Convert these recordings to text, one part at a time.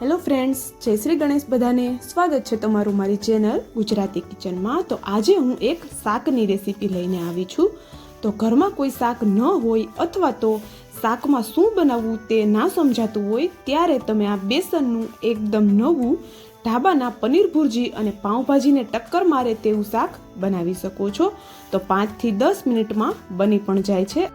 Hello friends, જય શ્રી ગણેશ બધાને. સ્વાગત છે તમારું મારી ચેનલ ગુજરાતી કિચનમાં. તો આજે હું એક શાકની રેસીપી લઈને આવી છું. તો ઘરમાં કોઈ શાક ન હોય અથવા તો શાકમાં શું બનાવવું તે ના સમજાતું હોય, ત્યારે તમે આ બેસનનું એકદમ નવું ઢાબાના પનીર ભુરજી અને પાઉંભાજીને ટક્કર મારે તેવું શાક બનાવી શકો છો. તો પાંચથી દસ મિનિટમાં બની પણ જાય છે.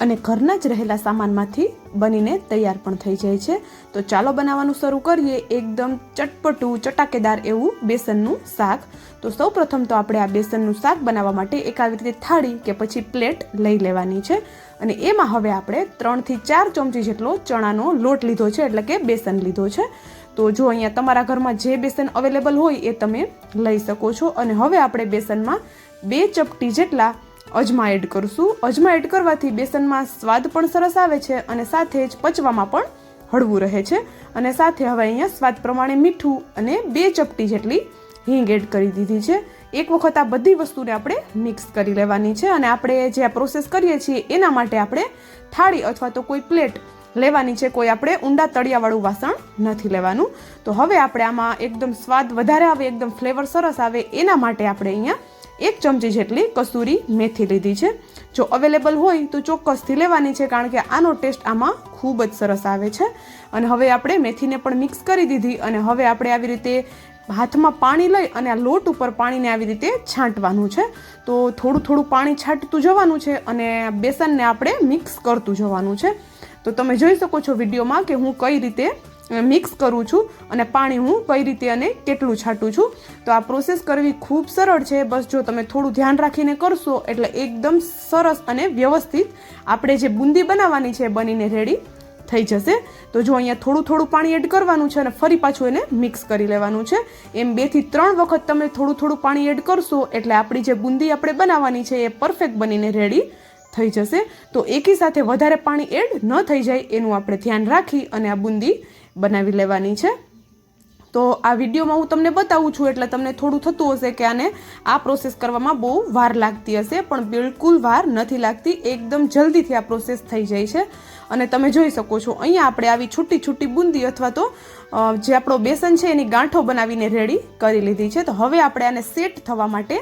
અને ઘરના જ રહેલા સામાનમાંથી બનીને તૈયાર પણ થઈ જાય છે. તો ચાલો બનાવવાનું શરૂ કરીએ. એકદમ ચટપટું, ચટાકેદાર એવું બેસનનું શાક. તો સૌ પ્રથમ તો આપણે આ બેસનનું શાક બનાવવા માટે એક આવી રીતે થાળી કે પછી પ્લેટ લઈ લેવાની છે. અને એમાં હવે આપણે ત્રણથી ચાર ચમચી જેટલો ચણાનો લોટ લીધો છે, એટલે કે બેસન લીધો છે. તો જો અહીંયા તમારા ઘરમાં જે બેસન અવેલેબલ હોય એ તમે લઈ શકો છો. અને હવે આપણે બેસનમાં બે ચપટી જેટલા અજમા એડ કરશું. અજમા એડ કરવાથી બેસનમાં સ્વાદ પણ સરસ આવે છે અને સાથે જ પચવામાં પણ હળવું રહે છે. અને સાથે હવે અહીંયા સ્વાદ પ્રમાણે મીઠું અને બે ચપટી જેટલી હિંગ એડ કરી દીધી છે. એક વખત આ બધી વસ્તુને આપણે મિક્સ કરી લેવાની છે અને આપણે જે આ પ્રોસેસ કરીએ છીએ એના માટે આપણે થાળી અથવા તો કોઈ પ્લેટ લેવાની છે. કોઈ આપણે ઊંડા તળિયાવાળું વાસણ નથી લેવાનું. તો હવે આપણે આમાં એકદમ સ્વાદ વધારે આવે, એકદમ ફ્લેવર સરસ આવે એના માટે આપણે અહીંયા એક ચમચી જેટલી કસૂરી મેથી લીધી છે. જો અવેલેબલ હોય તો ચોક્કસથી લેવાની છે, કારણ કે આનો ટેસ્ટ આમાં ખૂબ જ સરસ આવે છે. અને હવે આપણે મેથીને પણ મિક્સ કરી દીધી અને હવે આપણે આવી રીતે હાથમાં પાણી લઈ અને આ લોટ ઉપર પાણીને આવી રીતે છાંટવાનું છે. તો થોડું થોડું પાણી છાંટતું જવાનું છે અને બેસનને આપણે મિક્સ કરતું જવાનું છે. તો તમે જોઈ શકો છો વિડીયોમાં કે હું કઈ રીતે મિક્સ કરું છું અને પાણી હું કઈ રીતે અને કેટલું છાંટું છું. તો આ પ્રોસેસ કરવી ખૂબ સરળ છે. બસ જો તમે થોડું ધ્યાન રાખીને કરશો એટલે એકદમ સરસ અને વ્યવસ્થિત આપણે જે બુંદી બનાવવાની છે બનીને રેડી થઈ જશે. તો જો અહીંયા થોડું થોડું પાણી એડ કરવાનું છે અને ફરી પાછું એને મિક્સ કરી લેવાનું છે. એમ બેથી ત્રણ વખત તમે થોડું થોડું પાણી એડ કરશો એટલે આપણી જે બુંદી આપણે બનાવવાની છે એ પરફેક્ટ બનીને રેડી થઈ જશે. તો એકી સાથે વધારે પાણી એડ ન થઈ જાય એનું આપણે ધ્યાન રાખી અને આ બુંદી બનાવી લેવાની છે. તો આ વિડીયોમાં હું તમને બતાવું છું, એટલે તમને થોડું થતું હશે કે આને આ પ્રોસેસ કરવામાં બહુ વાર લાગતી હશે, પણ બિલકુલ વાર નથી લાગતી. એકદમ જલ્દીથી આ પ્રોસેસ થઈ જાય છે. અને તમે જોઈ શકો છો, અહીંયા આપણે આવી છૂટી છૂટી બુંદી અથવા તો જે આપણો બેસન છે એની ગાંઠો બનાવીને રેડી કરી લીધી છે. તો હવે આપણે આને સેટ થવા માટે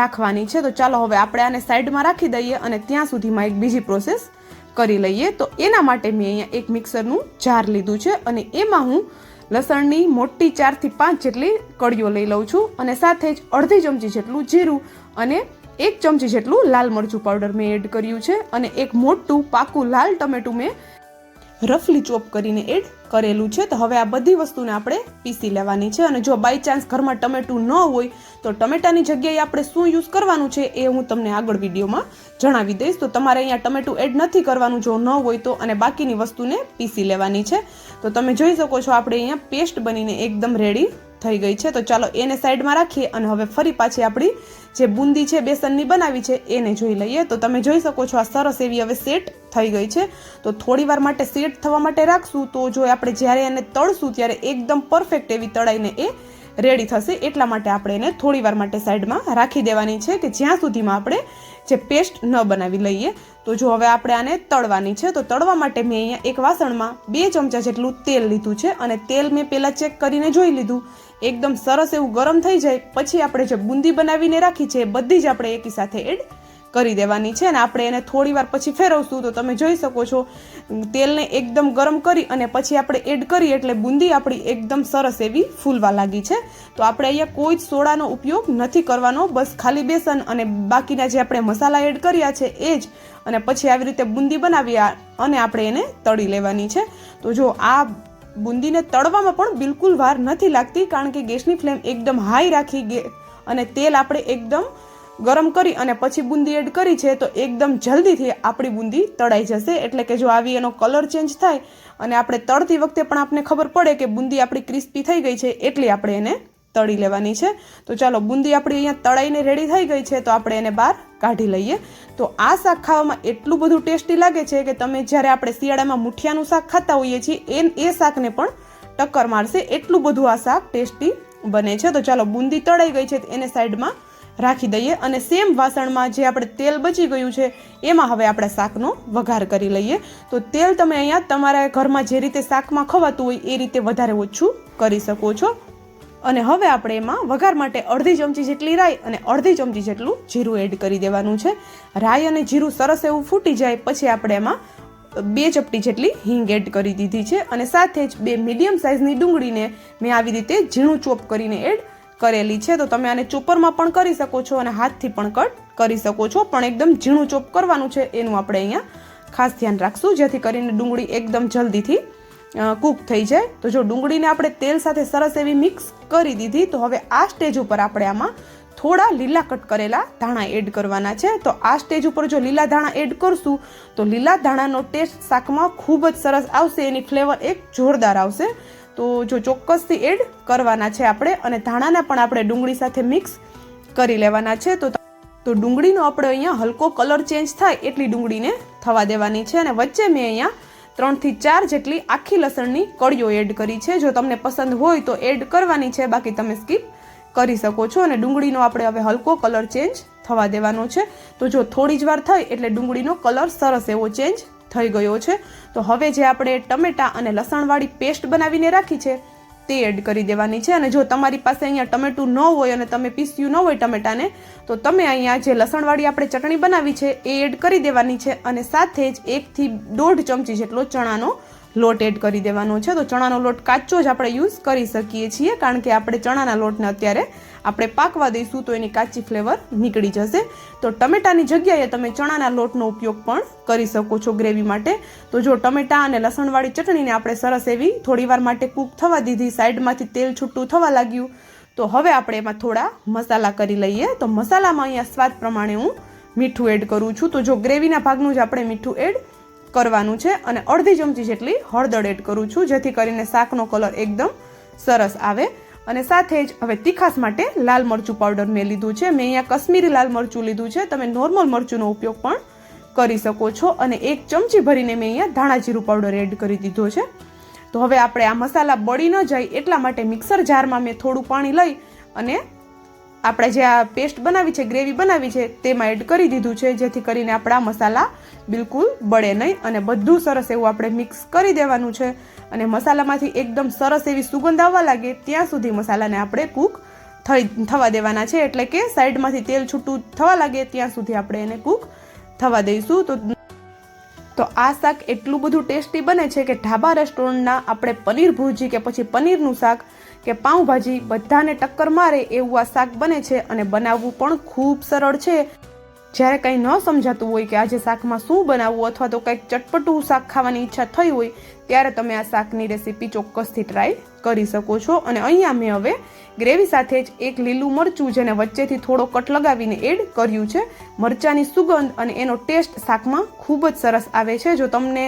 રાખવાની છે. તો ચાલો હવે આપણે આને સાઈડમાં રાખી દઈએ અને ત્યાં સુધીમાં એક બીજી પ્રોસેસ કરી લઈએ, તો એના માટે મેં અહીંયા એક મિક્સરનું જાર લીધું છે અને એમાં હું લસણની મોટી ચારથી પાંચ જેટલી કળીઓ લઈ લઉં છું અને સાથે જ અડધી ચમચી જેટલું જીરું અને એક ચમચી જેટલું લાલ મરચું પાવડર મેં એડ કર્યું છે અને એક મોટું પાકું લાલ ટમેટું મેં રફલી ચોપ કરીને એડ કરેલું છે. તો હવે આ બધી વસ્તુને આપણે પીસી લેવાની છે અને જો બાય ચાન્સ ઘરમાં ટમેટું ન હોય, તો ટમેટાની જગ્યાએ આપણે શું યુઝ કરવાનું છે એ હું તમને આગળ વિડીયોમાં જણાવી દઈશ. તો તમારે અહીંયા ટમેટું એડ નથી કરવાનું જો ન હોય તો અને બાકીની વસ્તુને પીસી લેવાની છે. તો તમે જોઈ શકો છો, આપણે અહીંયા પેસ્ટ બનીને એકદમ રેડી થઈ ગઈ છે. તો ચાલો એને સાઈડમાં રાખીએ અને હવે ફરી પાછી આપણી જે બુંદી છે, બેસનની બનાવી છે, એને જોઈ લઈએ. તો તમે જોઈ શકો છો આ સરસ એવી હવે સેટ થઈ ગઈ છે. તો થોડી વાર માટે સેટ થવા માટે રાખશું. તો જો આપણે જ્યારે એને તળશું, ત્યારે એકદમ પરફેક્ટ એવી તળાઈને એ રેડી થશે એટલા માટે આપણે એને થોડી વાર માટે સાઈડમાં રાખી દેવાની છે કે જ્યાં સુધીમાં આપણે જે પેસ્ટ ન બનાવી લઈએ. તો જો હવે આપણે આને તળવાની છે, તો તળવા માટે મેં અહીંયા એક વાસણમાં બે ચમચા જેટલું તેલ લીધું છે અને તેલ મેં પહેલાં ચેક કરીને જોઈ લીધું. એકદમ સરસ એવું ગરમ થઈ જાય. પછી આપણે જે બુંદી બનાવીને રાખી છે, એ બધી જ આપણે એકી સાથે એડ કરી દેવાની છે અને આપણે એને થોડીવાર પછી ફેરવશું તો તમે જોઈ શકો છો, તેલને એકદમ ગરમ કરી અને પછી આપણે એડ કરી એટલે બુંદી આપણી એકદમ સરસ એવી ફૂલવા લાગી છે. તો આપણે અહીંયા કોઈ જ સોડાનો ઉપયોગ નથી કરવાનો, બસ ખાલી બેસન અને બાકીના જે આપણે મસાલા એડ કર્યા છે એ જ અને પછી આવી રીતે બુંદી બનાવી અને આપણે એને તળી લેવાની છે. તો જો આ બુંદીને તળવામાં પણ બિલકુલ વાર નથી લાગતી, કારણ કે ગેસની ફ્લેમ એકદમ હાઈ રાખી અને તેલ આપણે એકદમ ગરમ કરી અને પછી બુંદી એડ કરી છે, તો એકદમ જલ્દીથી આપણી બુંદી તળાઈ જશે. એટલે કે જો આવી એનો કલર ચેન્જ થાય અને આપણે તળતી વખતે પણ આપણને ખબર પડે કે બુંદી આપણી ક્રિસ્પી થઈ ગઈ છે, એટલી આપણે એને તળી લેવાની છે. તો ચાલો, બુંદી આપણી અહીંયા તળાઈને રેડી થઈ ગઈ છે, તો આપણે એને બહાર કાઢી લઈએ. તો આ શાક ખાવામાં એટલું બધું ટેસ્ટી લાગે છે કે તમે જ્યારે આપણે શિયાળામાં મુઠિયાનું શાક ખાતા હોઈએ છીએ એ એ શાકને પણ ટક્કર મારશે. એટલું બધું આ શાક ટેસ્ટી બને છે. તો ચાલો, બુંદી તળાઈ ગઈ છે એને સાઈડમાં રાખી દઈએ અને સેમ વાસણમાં જે આપણે તેલ બચી ગયું છે, એમાં હવે આપણે શાકનો વઘાર કરી લઈએ. તો તેલ તમે અહીંયા તમારા ઘરમાં જે રીતે શાકમાં ખવાતું હોય, એ રીતે વધારે ઓછું કરી શકો છો. અને હવે આપણે એમાં વઘાર માટે અડધી ચમચી જેટલી રાઈ અને અડધી ચમચી જેટલું જીરું એડ કરી દેવાનું છે. રાઈ અને જીરું સરસ એવું ફૂટી જાય, પછી આપણે એમાં બે ચપટી જેટલી હિંગ એડ કરી દીધી છે. અને સાથે જ બે મીડિયમ સાઇઝની ડુંગળીને મેં આવી રીતે ઝીણું ચોપ કરીને એડ કરેલી છે, તો તમે આને ચોપરમાં પણ કરી શકો છો અને હાથથી પણ કટ કરી શકો છો. પણ એકદમ ઝીણું ચોપ કરવાનું છે, એનું આપણે અહીંયા ખાસ ધ્યાન રાખશું. જેથી કરીને ડુંગળી એકદમ જલ્દીથી કૂક થઈ જાય. તો જો ડુંગળીને આપણે તેલ સાથે સરસ એવી મિક્સ કરી દીધી, તો હવે આ સ્ટેજ ઉપર આપણે આમાં થોડા લીલા કટ કરેલા ધાણા એડ કરવાના છે. તો આ સ્ટેજ ઉપર જો લીલા ધાણા એડ કરશું, તો લીલા ધાણાનો ટેસ્ટ શાકમાં ખૂબ જ સરસ આવશે. એની ફ્લેવર એક જોરદાર આવશે. તો જો ચોક્કસથી એડ કરવાના છે આપણે અને ધાણાને પણ આપણે ડુંગળી સાથે મિક્સ કરી લેવાના છે. તો તો ડુંગળીનો આપણે અહીંયા હલકો કલર ચેન્જ થાય એટલી ડુંગળીને થવા દેવાની છે અને વચ્ચે મેં અહીંયા ત્રણથી ચાર જેટલી આખી લસણની કળીઓ એડ કરી છે. જો તમને પસંદ હોય તો એડ કરવાની છે, બાકી તમે સ્કીપ કરી શકો છો અને ડુંગળીનો આપણે હવે હલકો કલર ચેન્જ થવા દેવાનો છે. તો જો થોડી જ વાર થાય એટલે ડુંગળીનો કલર સરસ એવો ચેન્જ થઈ ગયો છે. તો હવે જે આપણે ટમેટા અને લસણવાળી પેસ્ટ બનાવીને રાખી છે, તે એડ કરી દેવાની છે. અને જો તમારી પાસે અહીંયા ટમેટું ન હોય અને તમે પીસ્યું ન હોય ટમેટાને, તો તમે અહીંયા જે લસણવાળી આપણે ચટણી બનાવી છે, એ એડ કરી દેવાની છે. અને સાથે જ એકથી દોઢ ચમચી જેટલો ચણાનો લોટ એડ કરી દેવાનો છે. તો ચણાનો લોટ કાચો જ આપણે યુઝ કરી શકીએ છીએ, કારણ કે આપણે ચણાના લોટને અત્યારે આપણે પાકવા દઈશું તો એની કાચી ફ્લેવર નીકળી જશે. તો ટમેટાની જગ્યાએ તમે ચણાના લોટનો ઉપયોગ પણ કરી શકો છો ગ્રેવી માટે. તો જો ટમેટા અને લસણવાળી ચટણીને આપણે સરસ એવી થોડીવાર માટે કૂક થવા દીધી, સાઈડમાંથી તેલ છૂટું થવા લાગ્યું, તો હવે આપણે એમાં થોડા મસાલા કરી લઈએ. તો મસાલામાં અહીંયા સ્વાદ પ્રમાણે હું મીઠું એડ કરું છું. તો જો ગ્રેવીના ભાગનું જ આપણે મીઠું એડ કરવાનું છે અને અડધી ચમચી જેટલી હળદર એડ કરું છું, જેથી કરીને શાકનો કલર એકદમ સરસ આવે. અને સાથે જ હવે તીખાસ માટે લાલ મરચું પાવડર મેં લીધું છે. મેં અહીંયા કશ્મીરી લાલ મરચું લીધું છે. તમે નોર્મલ મરચુંનો ઉપયોગ પણ કરી શકો છો. અને એક ચમચી ભરીને મેં અહીંયા ધાણા જીરું પાવડર એડ કરી દીધો છે. તો હવે આપણે આ મસાલા બળી ન જાય એટલા માટે મિક્સર જારમાં મેં થોડું પાણી લઈ અને આપણે જે આ પેસ્ટ બનાવી છે ગ્રેવી બનાવી છે, તેમાં એડ કરી દીધું છે, જેથી કરીને આપણા મસાલા બિલકુલ બળે નહીં અને બધું સરસ એવું આપણે મિક્સ કરી દેવાનું છે. અને મસાલામાંથી એકદમ સરસ એવી સુગંધ આવવા લાગે, ત્યાં સુધી મસાલાને આપણે કૂક થઈ, થવા દેવાના છે. એટલે કે સાઈડમાંથી તેલ છૂટું થવા લાગે, ત્યાં સુધી આપણે એને કૂક થવા દઈશું. તો તો આ શાક એટલું બધું ટેસ્ટી બને છે કે ઢાબા રેસ્ટોરન્ટના આપણે પનીર ભુરજી કે પછી પનીરનું શાક કે પાઉંભાજી બધાને ટક્કર મારે એવું આ શાક બને છે અને બનાવવું પણ ખૂબ સરળ છે. જ્યારે કંઈ ન સમજાતું હોય કે આજે શાકમાં શું બનાવવું અથવા તો કંઈક ચટપટું શાક ખાવાની ઈચ્છા થઈ હોય, ત્યારે તમે આ શાકની રેસીપી ચોક્કસથી ટ્રાય કરી શકો છો. અને અહીંયા મેં હવે ગ્રેવી સાથે જ એક લીલું મરચું, જેને વચ્ચેથી થોડો કટ લગાવીને એડ કર્યું છે. મરચાંની સુગંધ અને એનો ટેસ્ટ શાકમાં ખૂબ જ સરસ આવે છે. જો તમને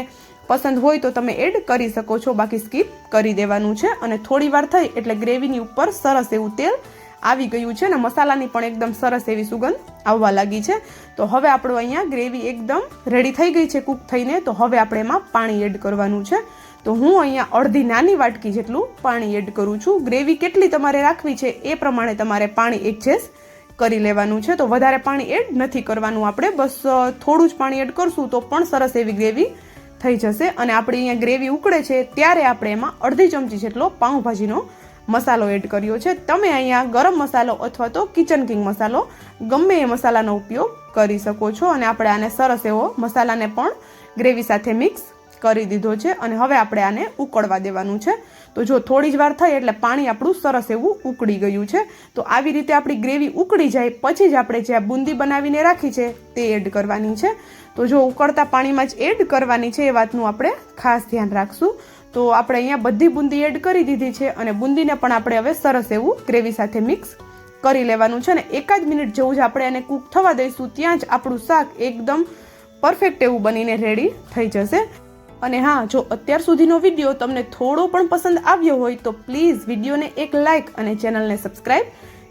પસંદ હોય તો તમે એડ કરી શકો છો. બાકી સ્કીપ કરી દેવાનું છે અને થોડી વાર થઈ એટલે ગ્રેવીની ઉપર સરસ એવું તેલ આવી ગયું છે અને મસાલાની પણ એકદમ સરસ એવી સુગંધ આવવા લાગી છે. તો હવે આપણું અહીંયા ગ્રેવી એકદમ રેડી થઈ ગઈ છે કૂક થઈને. તો હવે આપણે એમાં પાણી એડ કરવાનું છે. તો હું અહીંયા અડધી નાની વાટકી જેટલું પાણી એડ કરું છું. ગ્રેવી કેટલી તમારે રાખવી છે એ પ્રમાણે તમારે પાણી એડજસ્ટ કરી લેવાનું છે. તો વધારે પાણી એડ નથી કરવાનું આપણે. બસ થોડું જ પાણી એડ કરશું તો પણ સરસ એવી ગ્રેવી થઈ જશે અને આપણી અહીંયા ગ્રેવી ઉકળે છે ત્યારે આપણે એમાં અડધી ચમચી જેટલો પાઉંભાજીનો મસાલો એડ કર્યો છે. તમે અહીંયા ગરમ મસાલો અથવા તો કિચન કિંગ મસાલો ગમે એ મસાલાનો ઉપયોગ કરી શકો છો અને આપણે આને સરસ એવો મસાલાને પણ ગ્રેવી સાથે મિક્સ કરી દીધો છે અને હવે આપણે આને ઉકળવા દેવાનું છે. તો જો થોડી જ વાર થઈ એટલે પાણી આપણું સરસ એવું ઉકળી ગયું છે. તો આવી રીતે આપણી ગ્રેવી ઉકળી જાય પછી જ આપણે જે આ બુંદી બનાવીને રાખી છે તે એડ કરવાની છે. તો જો ઉકળતા પાણીમાં જ એડ કરવાની છે એ વાતનું આપણે ખાસ ધ્યાન રાખશું. તો આપણે અહીંયા બધી બુંદી એડ કરી દીધી છે અને બુંદીને પણ આપણે હવે સરસ એવું ગ્રેવી સાથે મિક્સ કરી લેવાનું છે ને એકાદ મિનિટ જેવું જ આપણે એને કૂક થવા દઈશું, ત્યાં જ આપણું શાક એકદમ પરફેક્ટ એવું બનીને રેડી થઈ જશે. અને હા, જો અત્યાર સુધીનો વીડિયો તમને થોડો પણ પસંદ આવ્યો હોય તો પ્લીઝ વિડીયોને એક લાઇક અને ચેનલને સબસ્ક્રાઇબ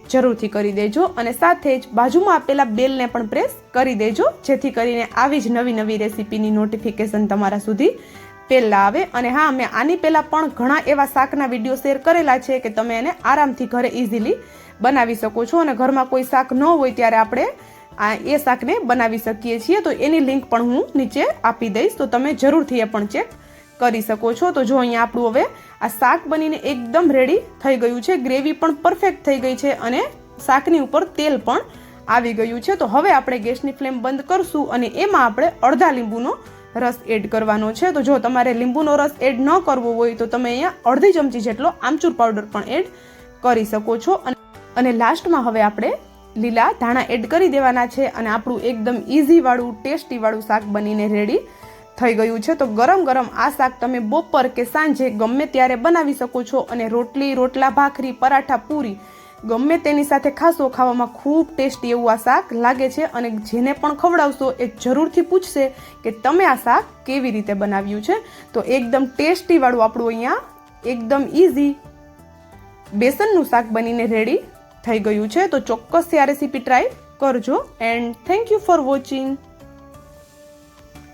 જરૂરથી કરી દેજો અને સાથે જ બાજુમાં આપેલા બેલને પણ પ્રેસ કરી દેજો, જેથી કરીને આવી જ નવી નવી રેસીપીની નોટિફિકેશન તમારા સુધી પહેલાં આવે. અને હા, મેં આની પહેલાં પણ ઘણા એવા શાકના વીડિયો શેર કરેલા છે કે તમે એને આરામથી ઘરે ઇઝીલી બનાવી શકો છો અને ઘરમાં કોઈ શાક ન હોય ત્યારે આપણે આ એ શાકને બનાવી શકીએ છીએ. તો એની લિંક પણ હું નીચે આપી દઈશ. તો તમે જરૂરથી એ પણ ચેક કરી શકો છો. તો જો અહીંયા આપણું હવે આ શાક બનીને એકદમ રેડી થઈ ગયું છે. ગ્રેવી પણ પરફેક્ટ થઈ ગઈ છે અને શાકની ઉપર તેલ પણ આવી ગયું છે. તો હવે આપણે ગેસની ફ્લેમ બંધ કરશું અને એમાં આપણે અડધા લીંબુનો રસ એડ કરવાનો છે. તો જો તમારે લીંબુનો રસ એડ ન કરવો હોય તો તમે અહીંયા અડધી ચમચી જેટલો આમચૂર પાવડર પણ એડ કરી શકો છો. અને લાસ્ટમાં હવે આપણે લીલા ધાણા એડ કરી દેવાના છે અને આપણું એકદમ ઇઝીવાળું ટેસ્ટીવાળું શાક બનીને રેડી થઈ ગયું છે. તો ગરમ ગરમ આ શાક તમે બપોર કે સાંજે ગમે ત્યારે બનાવી શકો છો અને રોટલી, રોટલા, ભાખરી, પરાઠા, પૂરી ગમે તેની સાથે ખાશો, ખાવામાં ખૂબ ટેસ્ટી એવું આ શાક લાગે છે અને જેને પણ ખવડાવશો એ જરૂરથી પૂછશે કે તમે આ શાક કેવી રીતે બનાવ્યું છે. તો એકદમ ટેસ્ટીવાળું આપણું અહીંયા એકદમ ઇઝી બેસનનું શાક બનીને રેડી થઈ ગયું છે તો ચોક્કસથી આ રેસીપી ટ્રાય કરજો. And thank you for watching